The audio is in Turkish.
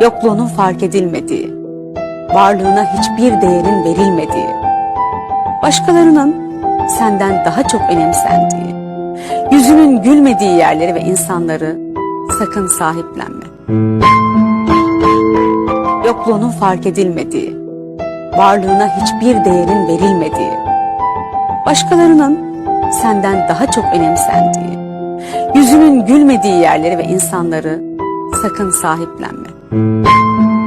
yokluğunun fark edilmediği, varlığına hiçbir değerin verilmediği, başkalarının senden daha çok önemsendiği, yüzünün gülmediği yerleri ve insanları sakın sahiplenme. Yokluğunun fark edilmediği, varlığına hiçbir değerin verilmediği, başkalarının senden daha çok önemsendiği, yüzünün gülmediği yerleri ve insanları sakın sahiplenme. Música